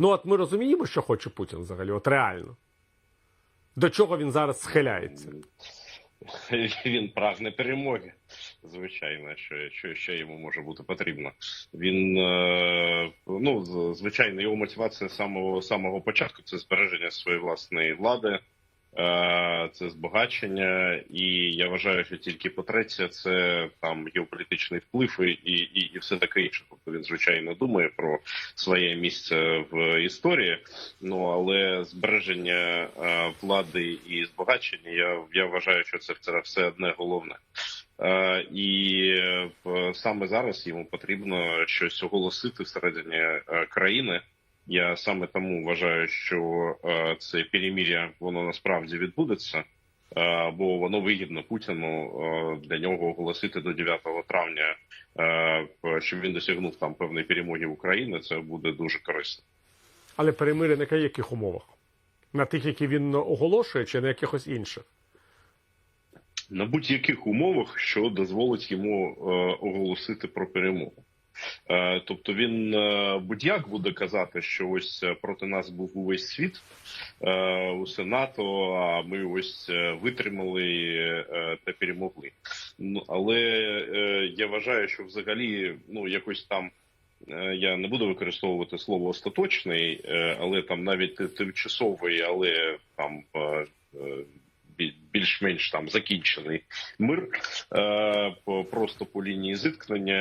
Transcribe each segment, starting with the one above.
Ну от ми розуміємо, що хоче Путін взагалі, от реально. До чого він зараз схиляється? Він прагне перемоги, звичайно, що, що, що йому може бути потрібно. Він е, ну звичайно, його мотивація з самого самого початку це збереження своєї власної влади, це збагачення, і я вважаю, що тільки по-третє, це там геополітичний вплив і, і, і все таке інше. Тобто він звичайно думає про своє місце в історії. Ну але збереження е, влади і збагачення, я, я вважаю, що це, це все одне головне. Е, і е, саме зараз йому потрібно щось оголосити всередині е, країни. Я саме тому вважаю, що е, це перемір'я воно насправді відбудеться, е, бо воно вигідно Путіну е, для нього оголосити до 9 травня, щоб він досягнув там певної перемоги в Україні. Це буде дуже корисно. Але перемир'я на яких умовах? На тих, які він оголошує, чи на якихось інших? на будь-яких умовах, що дозволить йому оголосити про перемогу. Е, тобто він е, будь-як буде казати, що ось е, проти нас був увесь світ, усе НАТО, а ми ось витримали та перемогли. Ну але я вважаю, що взагалі ну якось там. Я не буду використовувати слово остаточний, але там навіть тимчасовий, але там більш-менш там закінчений мир е, просто по лінії зіткнення.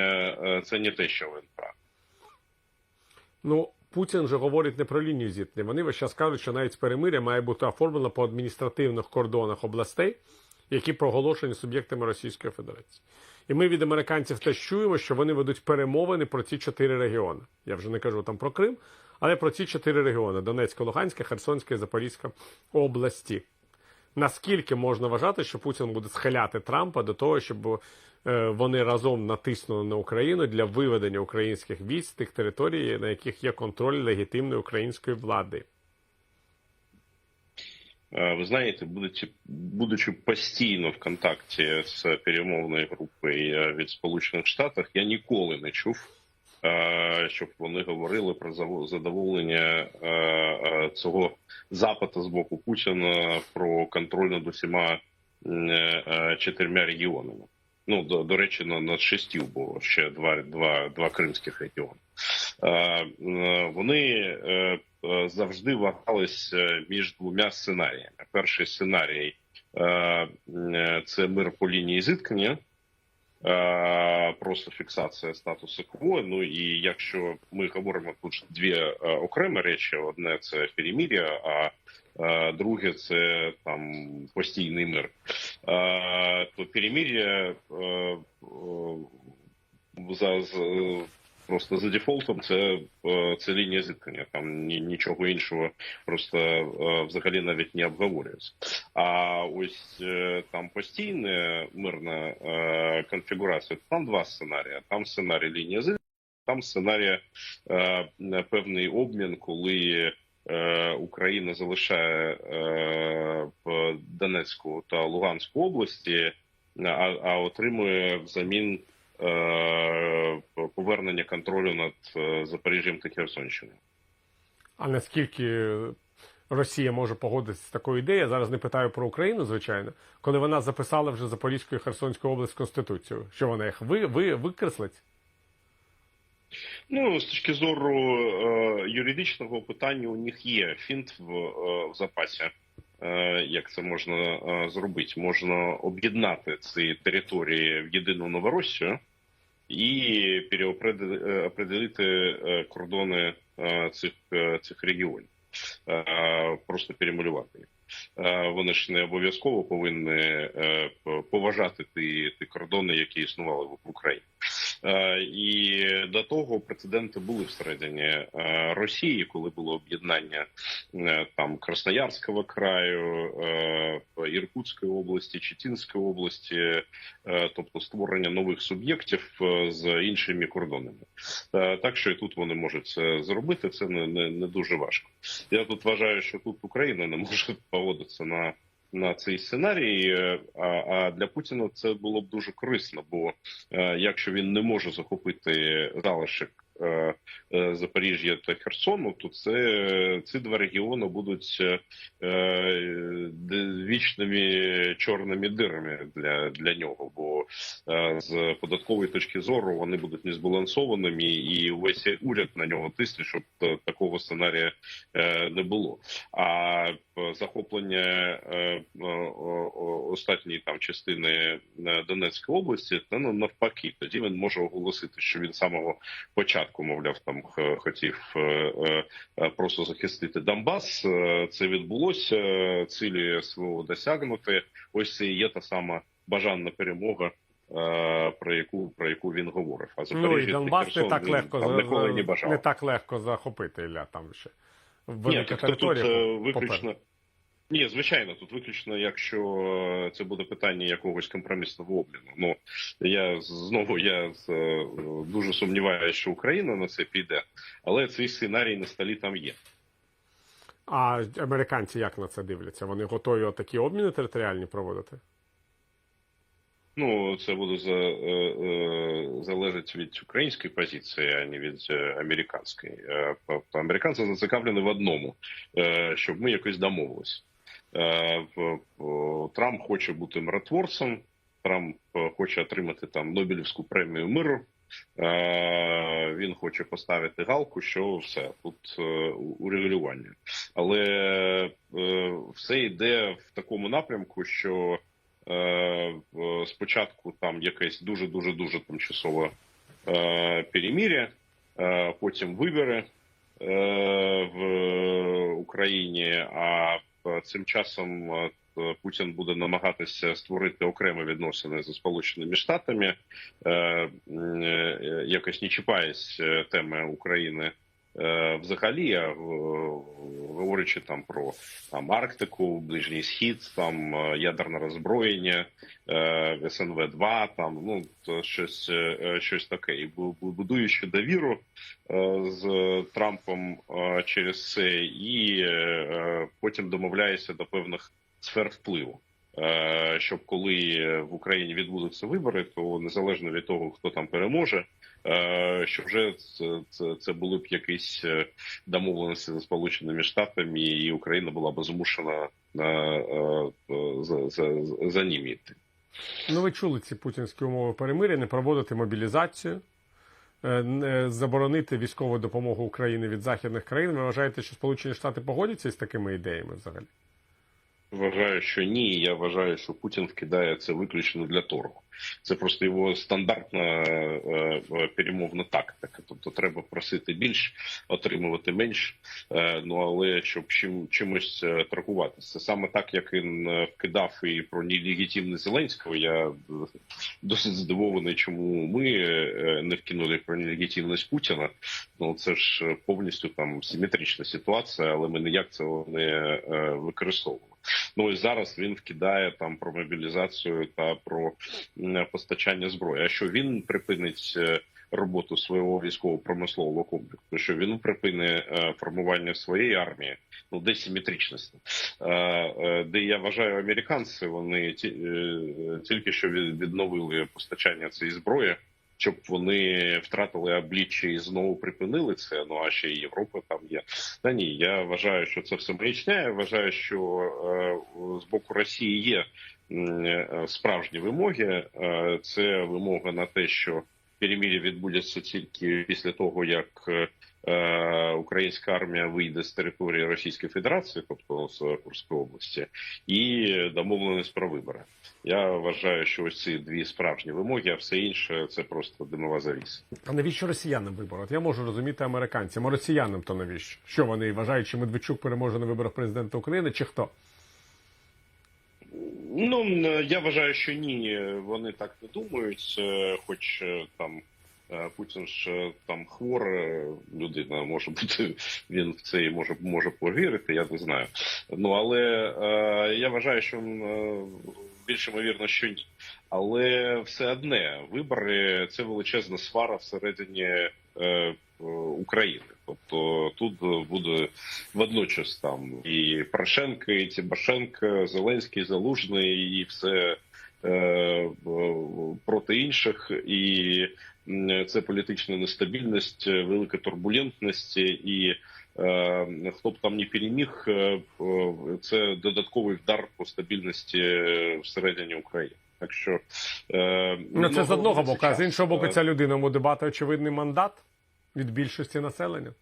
е, Це не те, що він прав. Ну, Путін же говорить не про лінію зіткнення. Вони весь час кажуть, що навіть перемир'я має бути оформлено по адміністративних кордонах областей, які проголошені суб'єктами Російської Федерації. І ми від американців теж чуємо, що вони ведуть перемовини про ці чотири регіони. Я вже не кажу там про Крим, але про ці чотири регіони: Донецька, Луганська, Херсонська і Запорізька області. Наскільки можна вважати, що Путін буде схиляти Трампа до того, щоб е, вони разом натиснули на Україну для виведення українських військ з тих територій, на яких є контроль легітимної української влади? Е, Ви знаєте, будучи, будучи постійно в контакті з перемовною групою е, від Сполучених Штатів, я ніколи не чув, щоб вони говорили про задоволення е, е, цього запиту з боку Путіна про контроль над усіма е, е, чотирма регіонами. Ну, до, до речі, на, над шестів було ще два, два, два кримських регіони. Е, е, Вони е, е, завжди вагались е, між двома сценаріями. Перший сценарій е, е, це мир по лінії зіткнення, е, просто фіксація статусу кво. Ну і якщо ми говоримо тут дві е, окремі речі: одне це перемір'я, а е, друге це там постійний мир. Е, То перемір'я е, е, за просто за дефолтом це, е, це лінія зіткнення. Там ні, нічого іншого просто е, взагалі навіть не обговорюється. А ось е, там постійна мирна конфігурація. Там два сценарії. Там сценарій лінія зіткнення, там сценарій певний обмін, коли. Україна залишає Донецьку та Луганську області, а, отримує взамін повернення контролю над е, Запоріжжям та Херсонщиною. А наскільки Росія може погодитися з такою ідеєю? Я зараз не питаю про Україну, звичайно, коли вона записала вже Запорізьку і Херсонську область в Конституцію. Що вона їх ви, ви, викреслить? Ну, з точки зору е, юридичного питання, у них є фінт в, е, в запасі. Е, як це можна е, зробити? Можна об'єднати ці території в єдину Новоросію і переопределити е, кордони цих, цих регіонів, просто перемалювати їх. Вони ж не обов'язково повинні поважати ті, ті кордони, які існували в Україні. Е, І до того прецеденти були всередині е, Росії, коли було об'єднання е, там Красноярського краю, Іркутської області, Читінської області, тобто створення нових суб'єктів з іншими кордонами. Так що і тут вони можуть це зробити. Це не, не, не дуже важко. Я тут вважаю, що тут Україна не може поводитися на. На цей сценарій, е, а, для Путіна це було б дуже корисно, бо е, якщо він не може захопити залишок Запоріжжя та Херсону, то це ці два регіони будуть е, е, вічними чорними дирами для, для нього. Бо е, з податкової точки зору вони будуть незбалансованими, і увесь уряд на нього тисне, щоб е, такого сценарія е, не було. А е, захоплення е, е, останньої там частини е, Донецької області, ну, навпаки, тоді він може оголосити, що він самого початку, мовляв, там хотів е, е, просто захистити Донбас. Е, Це відбулося, цілі СВО досягнути. Ось це і є та сама бажана перемога. Про яку про яку він говорив, а Ну і Донбас не так він легко не не так легко захопити Ілля там ще. Ні, Велика так, то тут виключно. Ні, звичайно, тут виключно, якщо е, це буде питання якогось компромісного обміну. Ну я знову я е, дуже сумніваюся, що Україна на це піде, але цей сценарій на столі там є. А американці як на це дивляться? Вони готові такі обміни територіальні проводити? Ну, це буде за, е, залежить від української позиції, а не від американської. Американці зацікавлені в одному, щоб ми якось домовились. Е, Трамп хоче бути миротворцем, Трамп е, хоче отримати там Нобелівську премію миру. Е, Він хоче поставити галку, що все тут урегулювання. Але все йде в такому напрямку, що спочатку там якесь дуже дуже дуже тимчасове переміря, потім вибори в Україні. А цим часом е, Путін буде намагатися створити окремі відносини зі Сполученими Штатами, е, е, якось не чіпаєсь е, теми України. е, Взагалі, а говорячи там про там Арктику, Ближній Схід, там е, ядерне роззброєння, е, СНВ 2 там ну то щось, е, щось таке, і бу- бу- будуючи довіру е, з Трампом е, через це, і е, потім домовляється до певних сфер впливу. Е, Щоб коли в Україні відбудуться вибори, то незалежно від того, хто там переможе, е, що вже це, це, це були б якісь е, домовленості з Сполученими Штатами, і Україна була б змушена е, е, за, за, за ним йти. Ну, ви чули ці путінські умови перемиря, не проводити мобілізацію, е, не заборонити військову допомогу Україні від західних країн. Ви вважаєте, що Сполучені Штати погодяться з такими ідеями взагалі? Вважаю, що ні. Я вважаю, що Путін вкидає це виключно для торгу. Це просто його стандартна е, е, перемовна тактика. Тобто треба просити більш, отримувати менш. Е, ну але щоб чим чимось торгуватися. Саме так, як він вкидав і про нелегітимність Зеленського. Я досить здивований, чому ми не вкинули про нелегітимність Путіна. Ну це ж повністю там симетрична ситуація, але ми ніяк цього не використовували. Ну і зараз він вкидає там про мобілізацію та про постачання зброї. А що він припинить е, роботу свого військово-промислового комплексу? Що він припинить е, формування своєї армії? Ну де симетричність? Е, Де я вважаю, американці вони ті, тільки що від- відновили постачання цієї зброї. Щоб вони втратили обличчя і знову припинили це. Ну а ще і Європа там є. Та ні, я вважаю, що це все маячня. Я вважаю, що е, з боку Росії є е, справжні вимоги. Е, це вимога на те, що перемір'я відбудеться тільки після того, як е, українська армія вийде з території Російської Федерації, тобто з Курської області, і домовленість про вибори. Я вважаю, що ось ці дві справжні вимоги, а все інше це просто димова завіса. А навіщо росіянам вибори? От я можу розуміти американцям, а росіянам то навіщо? Що вони вважають, що Медведчук переможе на виборах президента України, чи хто? Ну я вважаю, що ні, вони так не думають. Е, Хоч е, там е, Путін ж там хвора людина, може бути, він в це і може може повірити, я не знаю. Ну але я вважаю, що більш ймовірно, що ні. Але все одне вибори це величезна свара всередині е, е, України. Тобто тут буде водночас там і Порошенко, і Тимошенко, Зеленський, Залужний, і все е, проти інших, і це політична нестабільність, велика турбулентність і. Е, Хто б там не переміг, е, е, це додатковий вдар по стабільності всередині України. Так що Ну, це з одного боку, а з іншого боку, ця людина йому дебати очевидний мандат від більшості населення.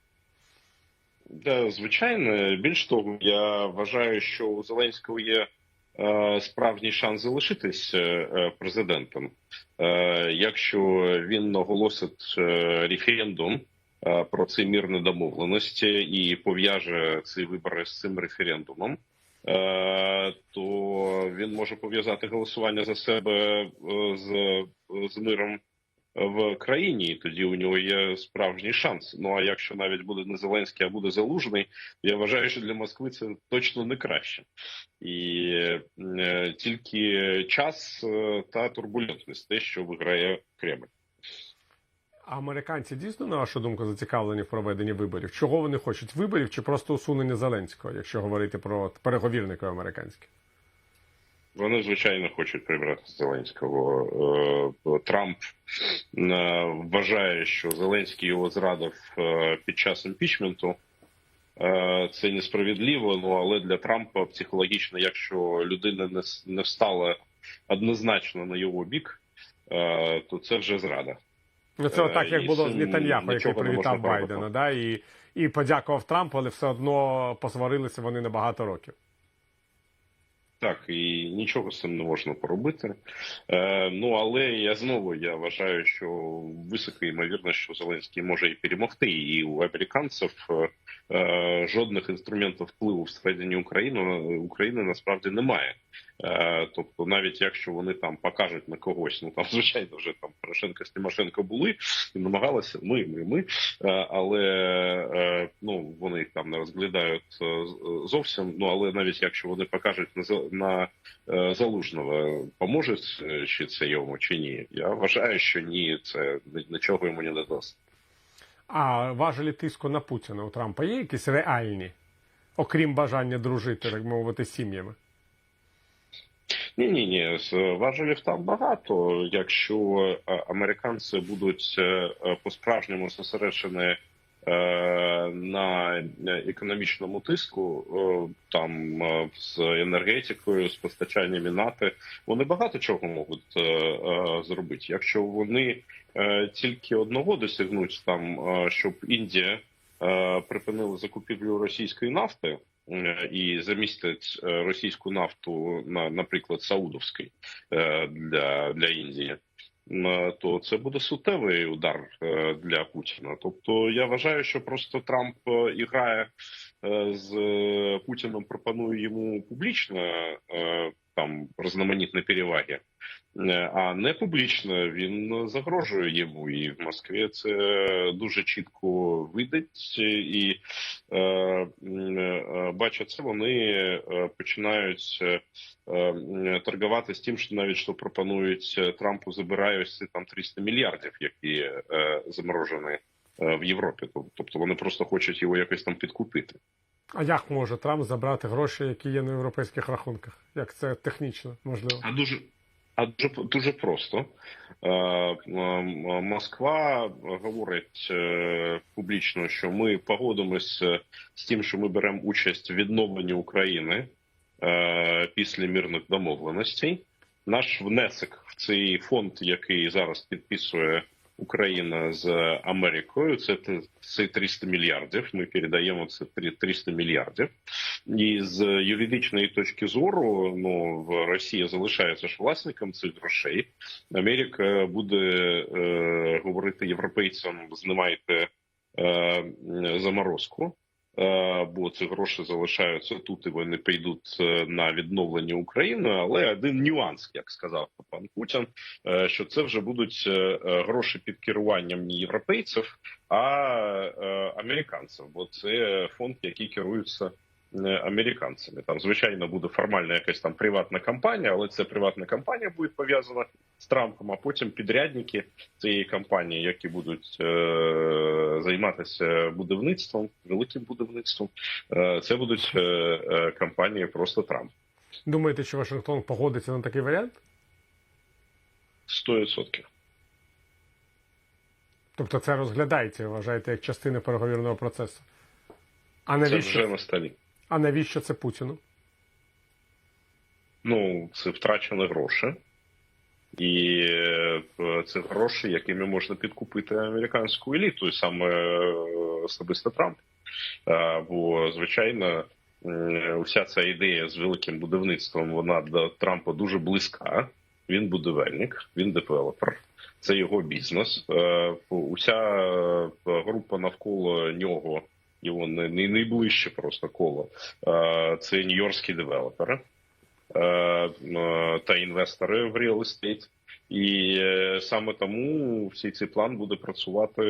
Да, звичайно. Більш того, я вважаю, що у Зеленського є справжній шанс залишитись президентом, якщо він наголосить е, референдум про ці мирні домовленості і пов'яже ці вибори з цим референдумом. е, То він може пов'язати голосування за себе е, з, з миром в країні, тоді у нього є справжній шанс. Ну а якщо навіть буде не Зеленський, а буде залужний, я вважаю, що для Москви це точно не краще, і е, тільки час е, та турбулентність, те, що виграє Кремль. Американці дійсно, на вашу думку, зацікавлені в проведенні виборів? Чого вони хочуть? Виборів чи просто усунення Зеленського, якщо говорити про переговірників американських? Вони звичайно хочуть прибрати Зеленського. Е, Трамп е, вважає, що Зеленський його зрадив е, під час імпічменту. Це несправедливо, ну але для Трампа психологічно, якщо людина не встала однозначно на його бік, то це вже зрада. Ну, це Е, отак, як було з Нетаньяху, який привітав Байдена, да, і, і подякував Трампу, але все одно посварилися вони на багато років. Так, і нічого з цим не можна поробити. Е, ну але я знову я вважаю, що висока ймовірність, що Зеленський може і перемогти, і у американців е, е, жодних інструментів впливу всередині України України насправді немає. Е, тобто, навіть якщо вони там покажуть на когось, ну там звичайно вже там Порошенко з Тимошенко були і намагалися ми, ми, ми, Е, але е, ну вони їх там не розглядають зовсім. Ну але навіть якщо вони покажуть на на залужного, поможе чи це йому чи ні? Я вважаю, що ні, це нічого йому не додасть. А важелі тиску на Путіна у Трампа є якісь реальні, окрім бажання дружити, так мовити, сім'ями? Ні, ні, ні, важелів там багато. Якщо е, американці будуть е, е, по-справжньому зосереджені е, на економічному тиску, там з енергетикою, з постачанням нафти, вони багато чого можуть зробити. Якщо вони тільки одного досягнуть, там щоб Індія припинила закупівлю російської нафти. Е, І замістить е, російську нафту на, наприклад, саудовський е, для, для Індії, то це буде суттєвий удар для Путіна. Тобто я вважаю, що просто Трамп і грає е, з Путіном, пропонує йому публічно там різноманітні переваги. Е, А не публічно він загрожує йому, і в Москві це дуже чітко видить. І е, е, бачать це, вони е, починають е, торгувати з тим, що навіть що пропонують Трампу, забирає ось ці там 300 мільярдів, які е, заморожені в Європі. Тобто вони просто хочуть його якось там підкупити. А як може Трамп забрати гроші, які є на європейських рахунках? Як це технічно можливо? А дуже а дуже дуже просто. Е, Москва говорить е, публічно, що ми погодимося з тим, що ми беремо участь в відновленні України е, після мирних домовленостей. Наш внесок в цей фонд, який зараз підписує Україна з Америкою, це це 300 мільярдів. Ми передаємо це три- 300 мільярдів. І з юридичної точки зору, ну в Росія залишається ж власником цих грошей. Америка буде е, говорити європейцям: знімайте е, заморозку. Е, Бо ці гроші залишаються тут, і вони підуть е, на відновлення України. Але один нюанс, як сказав пан Путін, е, що це вже будуть гроші під керуванням не європейців, а американців. Бо це фонд, який керується американцями. Там, звичайно, буде формальна якась там приватна компанія, але ця приватна компанія буде пов'язана з Трампом, а потім підрядники цієї компанії, які будуть е, займатися будівництвом, великим будівництвом, е, це будуть е, е, компанії просто Трамп. Думаєте, що Вашингтон погодиться на такий варіант? 100%. Тобто це розглядається, вважаєте, як частина переговірного процесу. А Це навіщо, вже на столі. А навіщо це Путіну? Ну, це втрачені гроші. І е, це гроші, якими можна підкупити американську еліту, і саме е, особисто Трамп. Е, Бо, звичайно, м, вся ця ідея з великим будівництвом, вона до Трампа дуже близька. Він будівельник, він девелопер, це його бізнес. Уся група навколо нього, його найближче просто коло. е, Це нью-йоркські девелопери е, е, та інвестори в real estate. І саме тому всій цей план буде працювати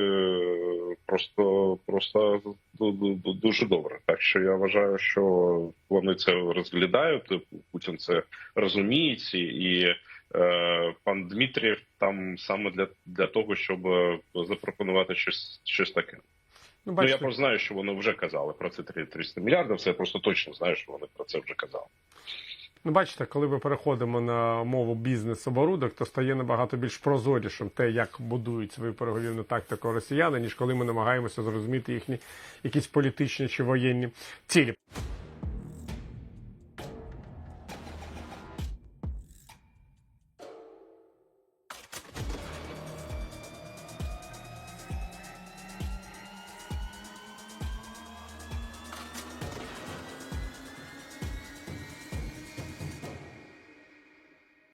просто, просто ду- ду- ду- дуже добре. Так що я вважаю, що вони це розглядають. Путін це розуміє, і, е, пан Дмитрієв там саме для, для того, щоб запропонувати щось, щось таке. Ну, Ну я бачите, просто знаю, що вони вже казали про це 300 мільярдів. Це я просто точно знаю, що вони про це вже казали. ну, бачите, коли ми переходимо на мову бізнес-оборудок, то стає набагато більш прозорішим те, як будують свою переговірну тактику росіяни, ніж коли ми намагаємося зрозуміти їхні якісь політичні чи воєнні цілі.